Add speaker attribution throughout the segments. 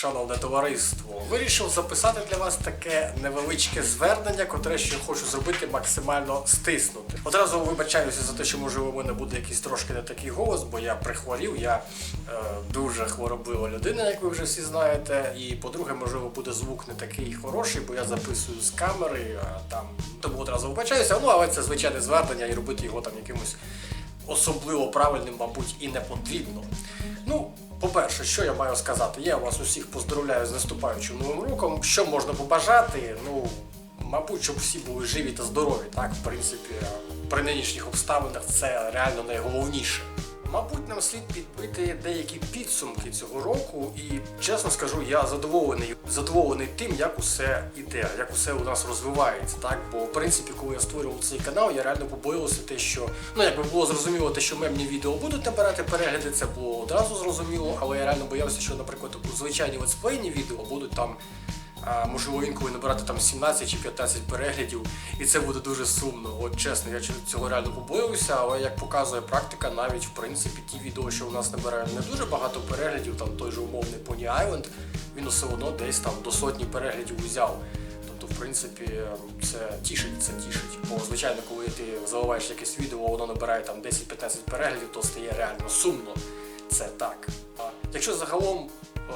Speaker 1: шановне товариство. Вирішив записати для вас таке невеличке звернення, котре ще хочу зробити максимально стиснути. Одразу вибачаюся за те, що можливо у мене буде якийсь трошки не такий голос, бо я прихворів, я е, дуже хвороблива людина, як ви вже всі знаєте. І по-друге, можливо, буде звук не такий хороший, бо я записую з камери, а там тому одразу вибачаюся. Ну але це звичайне звернення і робити його там якимось особливо правильним, мабуть, і не потрібно. Ну, по-перше, що я маю сказати? Я вас усіх поздравляю з наступаючим новим роком. Що можна побажати? Ну, мабуть, щоб всі були живі та здорові, так, в принципі, при нинішніх обставинах це реально найголовніше. Мабуть, нам слід підбити деякі підсумки цього року, і чесно скажу, я задоволений задоволений тим, як усе іде, як усе у нас розвивається. Так, бо в принципі, коли я створював цей канал, я реально побоювався те, що ну якби було зрозуміло, те, що мемні відео будуть набирати перегляди, це було одразу зрозуміло, але я реально боявся, що, наприклад, звичайні летсплейні відео будуть там. Можливо інколи набирати там 17 чи 15 переглядів, і це буде дуже сумно. От чесно, я цього реально побоювався, але як показує практика, навіть в принципі ті відео, що у нас набирають не дуже багато переглядів, там той же умовний Pony Island, він все одно десь там до сотні переглядів узяв. Тобто, в принципі, це тішить, це тішить. Бо звичайно, коли ти заливаєш якесь відео, воно набирає там 10-15 переглядів, то стає реально сумно. Це так. Якщо загалом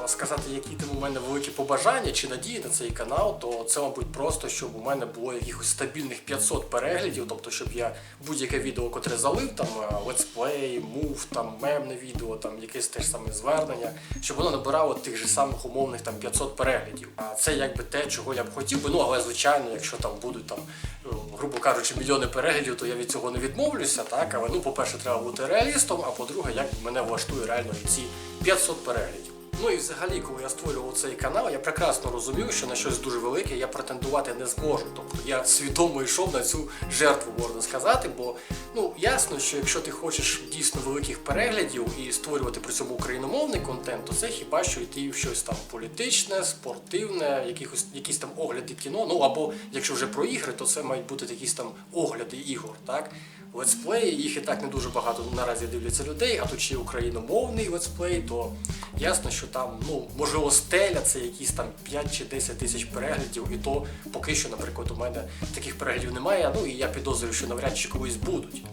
Speaker 1: сказати, які там у мене великі побажання чи надії на цей канал, то це, мабуть, просто щоб у мене було якихось стабільних 500 переглядів, тобто, щоб я будь-яке відео, котре залив, там е, летсплей, мув, там мемне відео, там якесь те ж саме звернення, щоб воно набирало тих же самих умовних там 500 переглядів. А це якби те, чого я б хотів би. Ну але звичайно, якщо там будуть там, е, грубо кажучи, мільйони переглядів, то я від цього не відмовлюся. Так, але ну, по-перше, треба бути реалістом, а по-друге, як мене влаштує реально і ці 500 переглядів. Ну і взагалі, коли я створював цей канал, я прекрасно розумів, що на щось дуже велике я претендувати не зможу. Тобто я свідомо йшов на цю жертву, можна сказати. Бо ну ясно, що якщо ти хочеш дійсно великих переглядів і створювати при цьому україномовний контент, то це хіба що йти в щось там політичне, спортивне, якихось якісь там огляди кіно. Ну або якщо вже про ігри, то це мають бути якісь там огляди ігор, так. Летсплеї, їх і так не дуже багато наразі дивляться людей, а тут ще й україномовний летсплей, то ясно, що там, ну, можливо, стеля це якісь там 5 чи 10 тисяч переглядів, і то поки що, наприклад, у мене таких переглядів немає, ну і я підозрюю, що навряд чи колись будуть.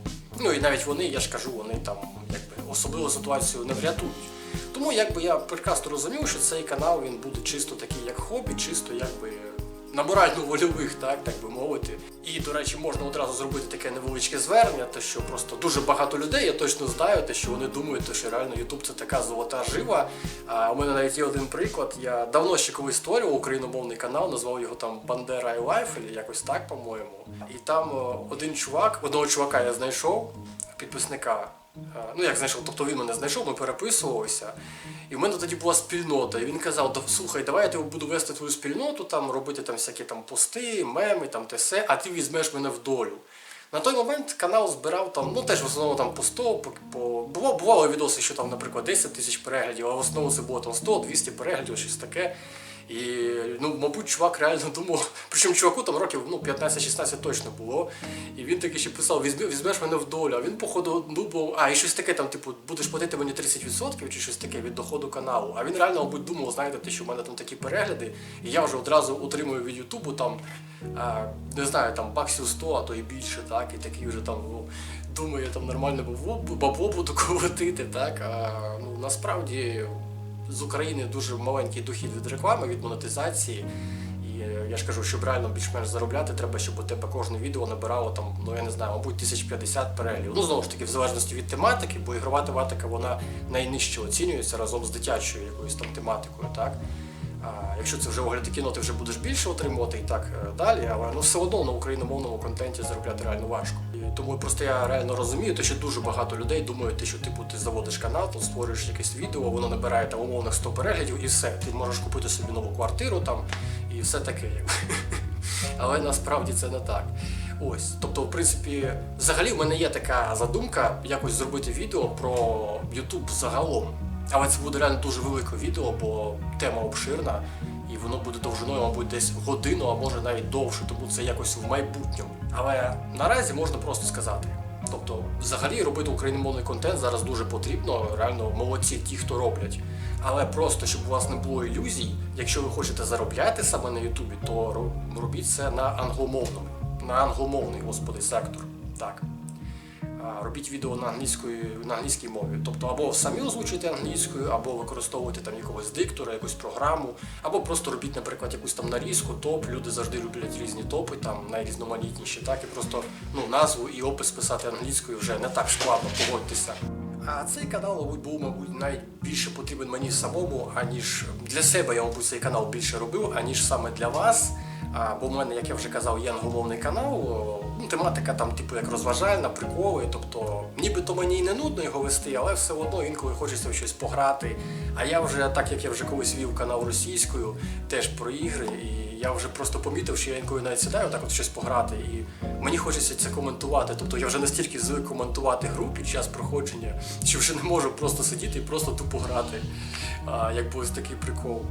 Speaker 1: Ну і навіть вони, я ж кажу, вони там якби особливу ситуацію не врятують. Тому якби я прекрасно розумів, що цей канал він буде чисто такий, як хобі, чисто якби на морально-вольових, так, так би мовити. І, до речі, можна одразу зробити таке невеличке звернення, те, що просто дуже багато людей, я точно знаю, те, що вони думають, те, що реально Ютуб це така золота жива. А у мене навіть є один приклад. Я давно ще колись створював україномовний канал, назвав його там Бандера і Лайф, або якось так, по-моєму. І там один чувак, одного чувака я знайшов, підписника. Е, Ну, як знайшов, тобто він мене знайшов, ми переписувалися. І в мене тоді була спільнота. І він казав: «Да, слухай, давай я тебе буду вести твою спільноту, там, робити там всякі там пости, меми, там те все, а ти візьмеш мене в долю. На той момент канал збирав там, ну теж в основному там по 100, по, по... Було, бувало відоси, що там, наприклад, 10 тисяч переглядів, а в основному це було там 100-200 переглядів, щось таке. І, ну, мабуть, чувак реально думав, причому чуваку там років ну, 15-16 точно було. І він таки ще писав, візьмеш мене в долю. А він, походу, думав, а, і щось таке там, типу, будеш платити мені 30% чи щось таке від доходу каналу. А він реально, мабуть, думав, знаєте, те, що в мене там такі перегляди, і я вже одразу отримую від Ютубу там, не знаю, там баксів 100, а то і більше, так, і такий вже там, ну, думаю, там нормально бабло буду колотити, так. А ну, насправді з України дуже маленький дохід від реклами, від монетизації. І е, я ж кажу, щоб реально більш-менш заробляти, треба, щоб у тебе кожне відео набирало там, ну я не знаю, мабуть, 1050 переглядів. Ну знову ж таки, в залежності від тематики, бо ігрова тематика вона найнижче оцінюється разом з дитячою якоюсь там тематикою, так? А якщо це вже огляди кіно, ти вже будеш більше отримувати і так е, далі, але ну все одно на україномовному контенті заробляти реально важко. Тому просто я реально розумію, те, що дуже багато людей думають, що типу ти заводиш канал, створюєш якесь відео, воно набирає там умовних 100 переглядів і все. Ти можеш купити собі нову квартиру там і все таке. Але насправді це не так. Ось, тобто, в принципі, взагалі в мене є така задумка якось зробити відео про YouTube загалом. Але це буде реально дуже велике відео, бо тема обширна, і воно буде довжиною, мабуть, десь годину, а може навіть довше, тому це якось в майбутньому. Але наразі можна просто сказати: Тобто, взагалі робити україномовний контент зараз дуже потрібно. Реально молодці ті, хто роблять. Але просто щоб у вас не було ілюзій, якщо ви хочете заробляти саме на Ютубі, то ро- робіть це на англомовному, на англомовний, господи, сектор. Так. Робіть відео на англійської на англійській мові. Тобто або самі озвучуйте англійською, або використовуйте там якогось диктора, якусь програму, або просто робіть, наприклад, якусь там нарізку, топ. Люди завжди люблять різні топи, там найрізноманітніші, так і просто ну назву і опис писати англійською вже не так складно, погодьтеся. А цей канал, мабуть, був, мабуть, навіть більше потрібен мені самому, аніж для себе я, мабуть, цей канал більше робив, аніж саме для вас. А, бо в мене, як я вже казав, є англомовний канал. Ну, тематика там, типу, як розважальна, приколи. Тобто, нібито мені і не нудно його вести, але все одно інколи хочеться в щось пограти. А я вже, так як я вже колись вів канал російською, теж про ігри, і я вже просто помітив, що я інколи навіть сідаю так от щось пограти, і мені хочеться це коментувати. Тобто я вже настільки звик коментувати гру під час проходження, що вже не можу просто сидіти і просто тупо грати. А, як ось такий прикол.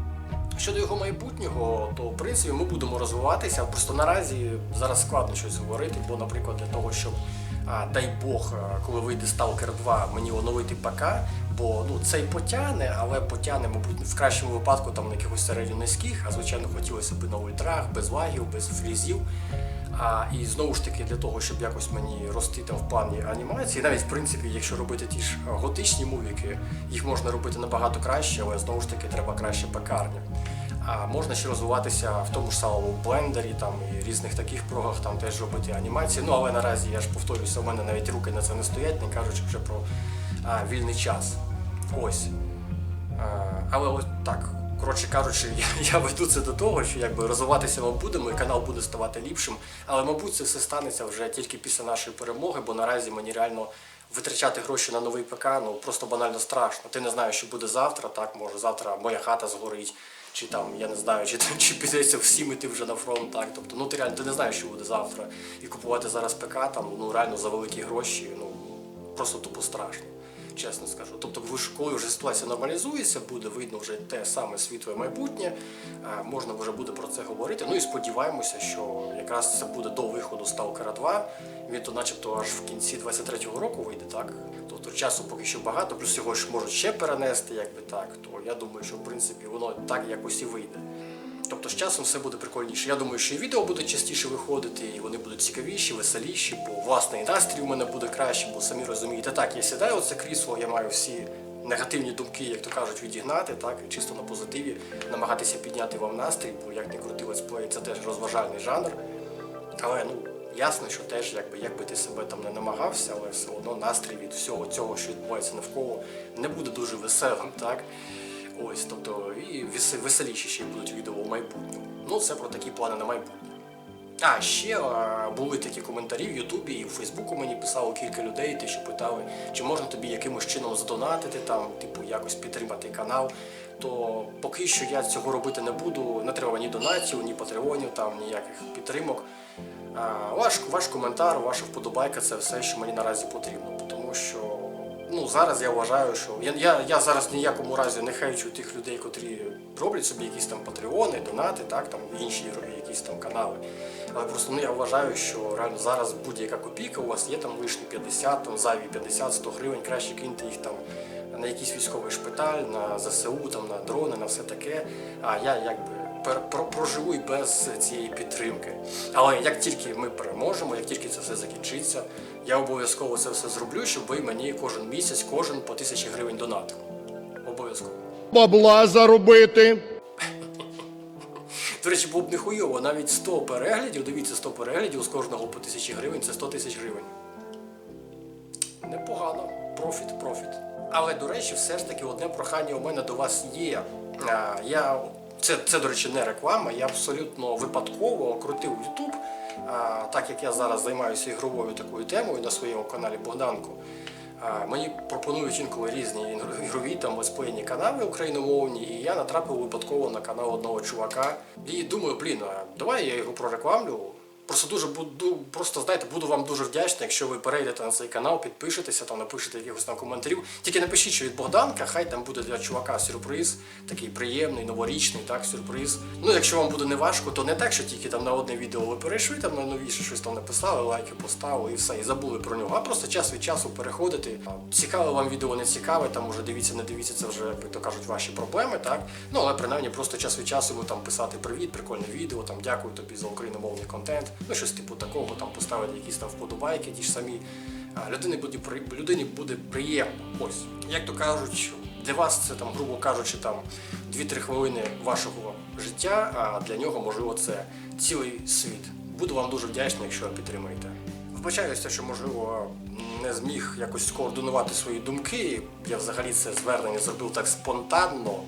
Speaker 1: Щодо його майбутнього, то в принципі ми будемо розвиватися. Просто наразі зараз складно щось говорити, бо, наприклад, для того, щоб дай Бог, коли вийде Stalker 2, мені оновити ПК, бо ну цей потягне, але потягне, мабуть, в кращому випадку там на якихось середньо низьких, а звичайно хотілося б на ультрах, без лагів, без фрізів. А, і знову ж таки, для того, щоб якось мені рости там в плані анімації, навіть в принципі, якщо робити ті ж готичні мувіки, їх можна робити набагато краще, але знову ж таки треба краще пекарня. А можна ще розвиватися в тому ж самому блендері, там і різних таких прогах, там теж робити анімації. Ну але наразі я ж повторюся, у мене навіть руки на це не стоять, не кажучи вже про а, вільний час. Ось. А, але ось так, коротше кажучи, я, я веду це до того, що якби розвиватися ми будемо, і канал буде ставати ліпшим. Але, мабуть, це все станеться вже тільки після нашої перемоги, бо наразі мені реально витрачати гроші на новий ПК ну просто банально страшно. Ти не знаєш, що буде завтра, так, може завтра моя хата згорить. Чи там, я не знаю, чи, чи підеться всім іти вже на фронт, так. Тобто, ну ти реально ти не знаєш, що буде завтра. І купувати зараз ПК там, ну реально за великі гроші, ну просто тупо страшно чесно скажу. Тобто, ви ж- коли вже ситуація нормалізується, буде видно вже те саме світле майбутнє, можна вже буде про це говорити. Ну і сподіваємося, що якраз це буде до виходу Stalker 2. Він то начебто аж в кінці 23-го року вийде, так? Тобто часу поки що багато, плюс його ж можуть ще перенести, якби так. То я думаю, що в принципі воно так якось і вийде. Тобто з часом все буде прикольніше. Я думаю, що і відео будуть частіше виходити, і вони будуть цікавіші, веселіші, бо власне і настрій у мене буде краще, бо самі розумієте, так, я сідаю оце крісло, я маю всі негативні думки, як то кажуть, відігнати, так, і чисто на позитиві, намагатися підняти вам настрій, бо як не крути летсплей, це теж розважальний жанр. Але ну ясно, що теж, якби якби ти себе там не намагався, але все одно настрій від всього цього, що відбувається навколо, не буде дуже веселим, так? Ось, тобто, і веселіші ще будуть відео у майбутньому. Ну, це про такі плани на майбутнє. А ще а, були такі коментарі в Ютубі і в Фейсбуку мені писало кілька людей, ті, що питали, чи можна тобі якимось чином задонатити, там, типу, якось підтримати канал. То поки що я цього робити не буду. Не треба ні донатів, ні патреонів, там ніяких підтримок. А, ваш, ваш коментар, ваша вподобайка це все, що мені наразі потрібно. Тому що ну, зараз я вважаю, що я, я, я зараз ніякому разі не хейчу тих людей, котрі роблять собі якісь там патреони, донати, так, там інші якісь там канали. Але просто ну, я вважаю, що реально зараз будь-яка копійка, у вас є там лишні 50, там зайві 50-100 гривень, краще киньте їх там на якийсь військовий шпиталь, на ЗСУ, там, на дрони, на все таке. А я якби проживу і без цієї підтримки. Але як тільки ми переможемо, як тільки це все закінчиться, я обов'язково це все зроблю, щоб ви мені кожен місяць, кожен по тисячі гривень донатив. Обов'язково.
Speaker 2: бабла заробити.
Speaker 1: До речі, було б не хуйово, навіть 100 переглядів, дивіться, 100 переглядів з кожного по тисячі гривень це 100 тисяч гривень. Непогано. Профіт, профіт. Але, до речі, все ж таки одне прохання у мене до вас є. Я, це, це, до речі, не реклама, я абсолютно випадково крутив YouTube, так як я зараз займаюся ігровою такою темою на своєму каналі Богданку. Мені пропонують інколи різні ігр- ігрові там летсплейні канали україномовні, і я натрапив випадково на канал одного чувака. І думаю, блін, а давай я його прорекламлю. Просто дуже буду, просто знаєте, буду вам дуже вдячний, якщо ви перейдете на цей канал, підпишетеся, там напишете якихось там коментарів. Тільки напишіть, що від Богданка, хай там буде для чувака сюрприз, такий приємний, новорічний, так, сюрприз. Ну, якщо вам буде не важко, то не так, що тільки там на одне відео ви перейшли, там на новіше щось там написали, лайки поставили і все, і забули про нього. А просто час від часу переходити. Цікаве вам відео, не цікаве, там уже дивіться, не дивіться, це вже, як то кажуть, ваші проблеми, так? Ну, але принаймні просто час від часу ви там писати привіт, прикольне відео, там дякую тобі за україномовний контент, ну щось типу такого, там поставити якісь там вподобайки, ті ж самі. Людині буде людині буде приємно. Ось, як то кажуть, для вас це там, грубо кажучи, там 2-3 хвилини вашого життя, а для нього можливо це цілий світ. Буду вам дуже вдячний, якщо підтримаєте. Вбачаюся, що можливо не зміг якось скоординувати свої думки. Я взагалі це звернення зробив так спонтанно.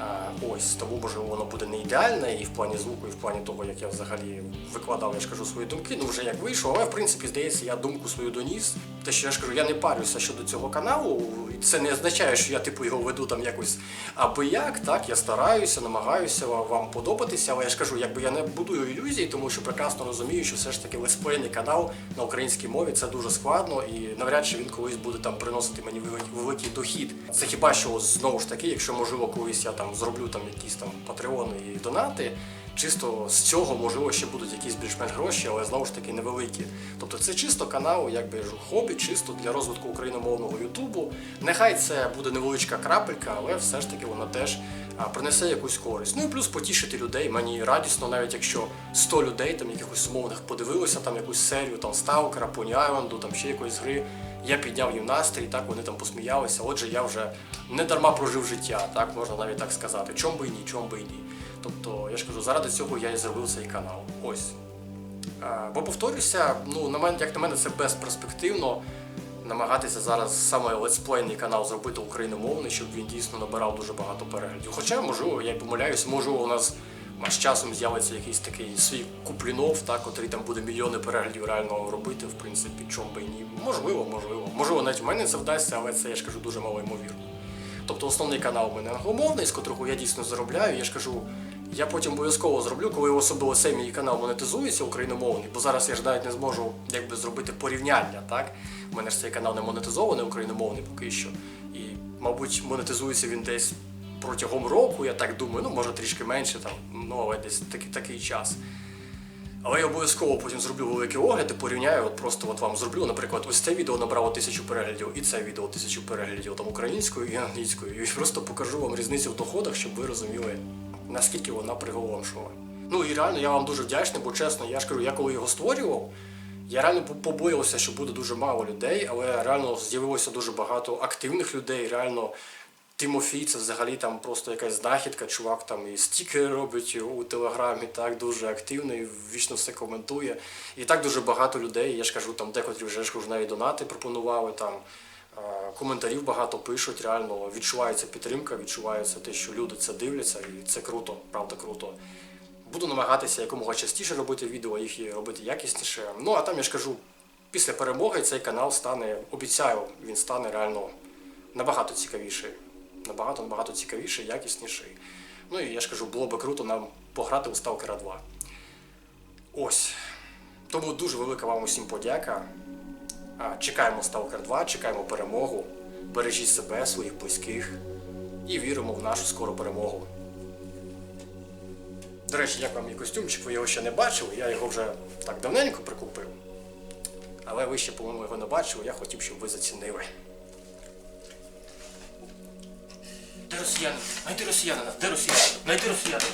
Speaker 1: А, ось тому можливо воно буде не ідеальне і в плані звуку, і в плані того, як я взагалі викладав, я ж кажу свої думки. Ну вже як вийшло, але в принципі здається, я думку свою доніс. Те, що я ж кажу, я не парюся щодо цього каналу. І це не означає, що я типу його веду там якось аби як. Так я стараюся, намагаюся вам подобатися, але я ж кажу, якби я не будую ілюзій, тому що прекрасно розумію, що все ж таки летсплейний канал на українській мові це дуже складно і навряд чи він колись буде там приносити мені великий дохід. Це хіба що знову ж таки, якщо можливо колись я там зроблю там якісь там патреони і донати. Чисто з цього можливо ще будуть якісь більш-менш гроші, але знову ж таки невеликі. Тобто це чисто канал, якби хобі, чисто для розвитку україномовного Ютубу. Нехай це буде невеличка крапелька, але все ж таки вона теж принесе якусь користь. Ну і плюс потішити людей. Мені радісно, навіть якщо 100 людей там якихось умовних подивилися там якусь серію там Сталкера, Поні Айленду, там ще якоїсь гри. Я підняв їм настрій, так вони там посміялися. Отже, я вже не дарма прожив життя, так можна навіть так сказати. Чом би і ні, чом би і ні. Тобто, я ж кажу, заради цього я і зробив цей канал. Ось. Бо повторюся, ну на мене, як на мене, це безперспективно намагатися зараз саме летсплейний канал зробити україномовний, щоб він дійсно набирав дуже багато переглядів. Хоча, можливо, я й помиляюсь, можливо, у нас з часом з'явиться якийсь такий свій куплінов, так, котрий там буде мільйони переглядів реально робити, в принципі, чом би і ні. Можливо, можливо. Можливо, навіть в мене це вдасться, але це я ж кажу дуже мало ймовірно. Тобто основний канал у мене англомовний, з котрого я дійсно заробляю. Я ж кажу, я потім обов'язково зроблю, коли особливо цей мій канал монетизується україномовний, бо зараз я ж навіть не зможу якби зробити порівняння. Так? У мене ж цей канал не монетизований україномовний поки що. І, мабуть, монетизується він десь протягом року, я так думаю, ну може трішки менше, там, ну але десь такий, такий час. Але я обов'язково потім зроблю великий огляд і порівняю, от просто от вам зроблю, наприклад, ось це відео набрало тисячу переглядів, і це відео тисячу переглядів там українською і англійською. І просто покажу вам різницю в доходах, щоб ви розуміли, наскільки вона приголомшила. Ну і реально я вам дуже вдячний, бо чесно, я ж кажу, я коли його створював, я реально по- побоювався, що буде дуже мало людей, але реально з'явилося дуже багато активних людей, реально. Тимофій це взагалі там просто якась знахідка, чувак там і стікери робить у телеграмі, так дуже активний, вічно все коментує. І так дуже багато людей. Я ж кажу, там декотрі вже ж кажу, навіть донати пропонували там. Коментарів багато пишуть, реально відчувається підтримка, відчувається те, що люди це дивляться, і це круто, правда круто. Буду намагатися якомога частіше робити відео, їх робити якісніше. Ну а там я ж кажу, після перемоги цей канал стане, обіцяю, він стане реально набагато цікавіший. Набагато набагато цікавіший, якісніший. Ну і я ж кажу, було би круто нам пограти у Stalker 2. Ось. Тому дуже велика вам усім подяка. Чекаємо Stalker 2, чекаємо перемогу. Бережіть себе, своїх близьких і віримо в нашу скору перемогу. До речі, як вам мій костюмчик, ви його ще не бачили, я його вже так давненько прикупив. Але ви ще, по-моєму, його не бачили, я хотів, щоб ви зацінили. Де росіянин? Найди росіянина, де росіянин? Найди росіянина.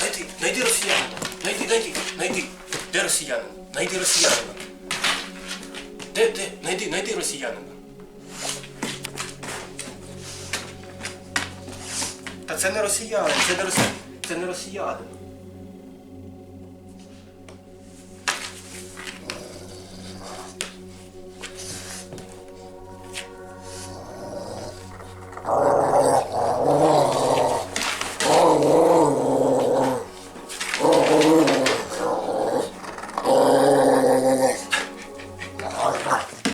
Speaker 1: Найди, найди росіянина. Найди, найди, найди. Де росіянин? Найди росіянина. Де, де? Найди, найди росіянина. Та це не росіянин, це не росіянин. Це не росіянин.